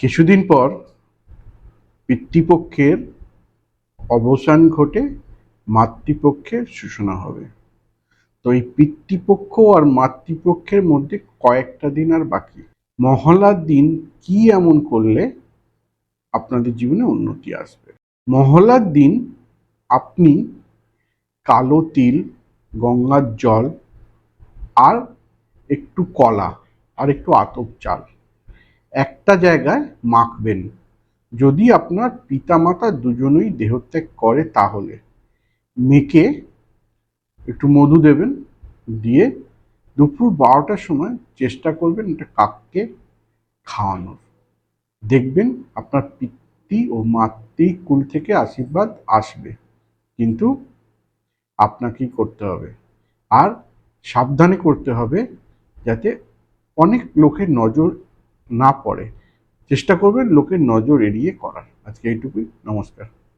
কিছুদিন পর পিতৃপক্ষের অবসান ঘটে, মাতৃপক্ষের সূচনা হবে। তো এই পিতৃপক্ষ আর মাতৃপক্ষের মধ্যে কয়েকটা দিন আর বাকি। মহলার দিন কি এমন করলে আপনাদের জীবনে উন্নতি আসবে? মহলার দিন আপনি কালো তিল, গঙ্গার জল আর একটু কলা আর একটু আতপ চাল একটা জায়গায় মাখবেন। যদি আপনার পিতামাতা দুজনেই দেহত্যাগ করে তাহলে মেখে একটু মধু দেবেন, দিয়ে দুপুর বারোটার সময় চেষ্টা করবেন এটা কাককে খাওয়ানোর। দেখবেন আপনার পিতৃ ও মাতৃকুল থেকে আশীর্বাদ আসবে, কিন্তু আপনাকেই করতে হবে? আর সাবধানে করতে হবে যাতে অনেক লোকের নজর না পড়ে। চেষ্টা করবেন লোকের নজর এড়িয়ে করার। আজকে এইটুকুই। নমস্কার।